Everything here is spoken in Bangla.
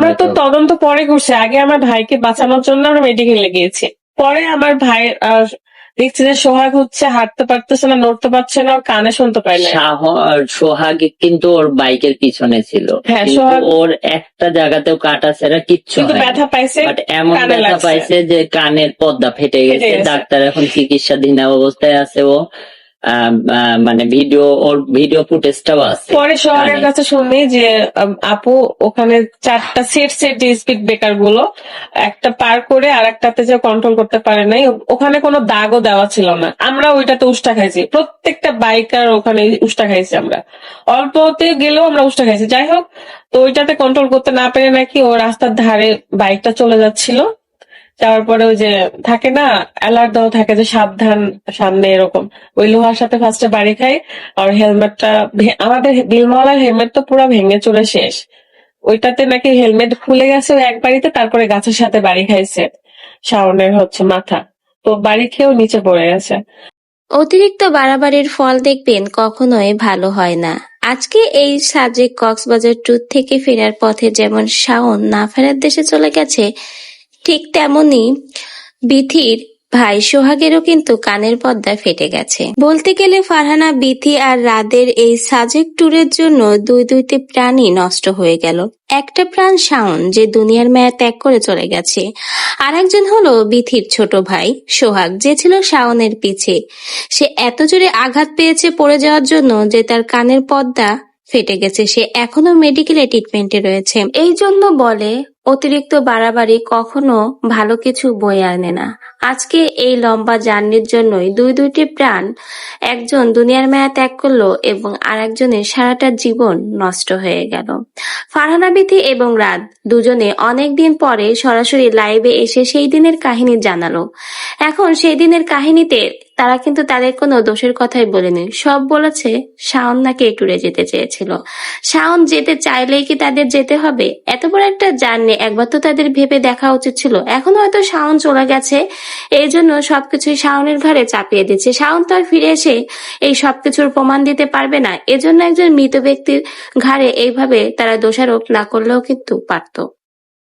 আমরা তো তদন্ত পরে করছি। আগে আমার ভাইকে বাঁচানোর জন্য আমরা মেডিকেলে গিয়েছি। পরে আমার ভাই দেখছি যে সোহাগ হচ্ছে হাঁটতে পারতেছে না নড়তে পারছে না কানে শুনতে পায় না সোহাগ কিন্তু ওর বাইকের পিছনে ছিল। হ্যাঁ, ওর একটা জায়গাতেও কাটা ছেড়া কিচ্ছু। ব্যথা পাইছে এমন ব্যথা পাইছে যে কানের পর্দা ফেটে গেছে। ডাক্তার এখন চিকিৎসাধীন অবস্থায় আছে ও। মানে ভিডিও ওর ভিডিও ফুটেজটাও আছে। পরে সোহাগের কানে। কাছে শুনি যে আপু ওখানে চারটা সেট সেট যে স্পিড ব্রেকারগুলো একটা পার করে আর একটাতে যে কন্ট্রোল করতে পারে নাই ওখানে কোনো দাগও দেওয়া ছিল না। আমরা ওইটাতে উষ্টা খাইছি। প্রত্যেকটা বাইকার ওখানে উষ্টা খাইছি আমরা। অল্পতে গেলেও আমরা উষ্টা খাইছি। যাই হোক তো ওইটাতে কন্ট্রোল করতে না পেরে নাকি ও রাস্তার ধারে বাইকটা চলে যাচ্ছিল। যাওয়ার পরে ওই যে থাকে না অ্যালার্ট দেওয়া থাকে যে সাবধান, সামনে এরকম। ওই লোহার সাথে ফার্স্টে বাড়ি খাই, আর হেলমেটটা আমাদের বিলমলার হেলমেট তো পুরো ভেঙে চলে শেষ। ওইটাতে নাকি হেলমেট খুলে গেছে এক বাড়িতে, তারপরে গাছের সাথে বাড়ি খাইছে। শাওনের হচ্ছে মাথা। তো বাড়ি খেয়েও নিচে পড়ে গেছে। অতিরিক্ত বাড়াবাড়ির ফল দেখবেন কখনোই ভালো হয় না। আজকে এই সাজেক কক্সবাজার ট্যুর থেকে ফেরার পথে যেমন শাওন না ফেরার দেশে চলে গেছে ঠিক তেমনি বিথির ভাই সোহাগেরও কিন্তু কানের পর্দা ফেটে গেছে। বলতে গেলে ফারহানা, বিথি আর রাদের এই সাজেক ট্যুরের জন্য দুই দুইটি প্রাণী নষ্ট হয়ে গেল। একটা প্রাণ শাওন যে দুনিয়ার মায়া ত্যাগ করে চলে গেছে। আর একজন হলো বিথির ছোট ভাই সোহাগ, যে ছিল শাওনের পিছে। সে এত জোরে আঘাত পেয়েছে পড়ে যাওয়ার জন্য যে তার কানের পর্দা ফেটে গেছে। সে এখনও মেডিকেলে ট্রিটমেন্টে রয়েছে। এই জন্য বলে, অতিরিক্ত বাড়াবাড়ি কখনো ভালো কিছু বয়ে আনে না। আজকে এই লম্বা জার্নির জন্যই দুই দুইটি প্রাণ একজন দুনিয়ার মায়া ত্যাগ করল এবং আর একজনের সারাটা জীবন নষ্ট হয়ে গেল। ফারহানা বিথি এবং রাত দুজনে অনেক দিন পরে সরাসরি লাইভে এসে সেই দিনের কাহিনী জানালো। এখন সেই দিনের কাহিনীতে তারা কিন্তু তাদের কোনো দোষের কথাই বলেনি। সব বলেছে, শাওন নাকি ট্যুরে যেতে চেয়েছিল। শাওন যেতে চাইলেই কি তাদের যেতে হবে? এত বড় একটা জার্নি, একবার তো তাদের ভেবে দেখা উচিত ছিল। এখন হয়তো শাওন চলে গেছে, এই জন্য সবকিছুই শাওনের ঘরে চাপিয়ে দিচ্ছে। শাওন তো আর ফিরে এসে এই সবকিছুর প্রমাণ দিতে পারবে না। এজন্য একজন মৃত ব্যক্তির ঘাড়ে এইভাবে তারা দোষারোপ না করলেও কিন্তু পারতো।